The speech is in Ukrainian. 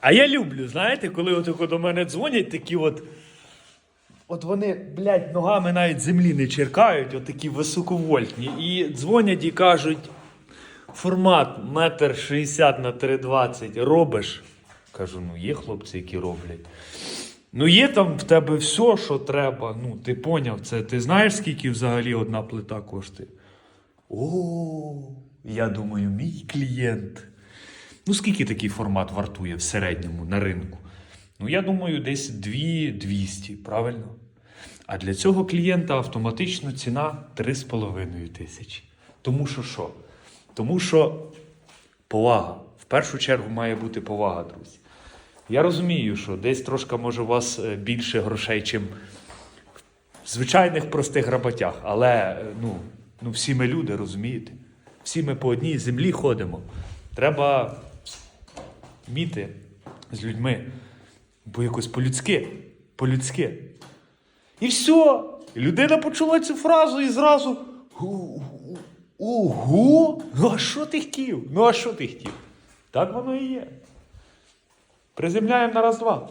А я люблю, знаєте, коли от до мене дзвонять такі от. От вони, блядь, ногами навіть землі не черкають, от такі високовольтні. І дзвонять і кажуть: формат метр шістдесят на 3,20 робиш. Кажу, ну є хлопці, які роблять. Ну, є там в тебе все, що треба. Ну, ти поняв це. Ти знаєш, скільки взагалі одна плита коштує? О, я думаю, мій клієнт. Ну, скільки такий формат вартує в середньому на ринку? Ну, я думаю, десь 2200, правильно? А для цього клієнта автоматично ціна 3,5 тисячі. Тому що що? Тому що повага. В першу чергу має бути повага, друзі. Я розумію, що десь трошки може у вас е, більше грошей, чим в звичайних простих роботях. Але е, ну, ну, всі ми люди, розумієте? Всі ми по одній землі ходимо. Треба вміти з людьми, бо якось по-людськи, по-людськи. І все. Людина почула цю фразу і зразу. «Гу- гу- Ого! Ну а що ти хотів? Ну а що ти хотів? Так воно і є. Приземляємо на раз-два.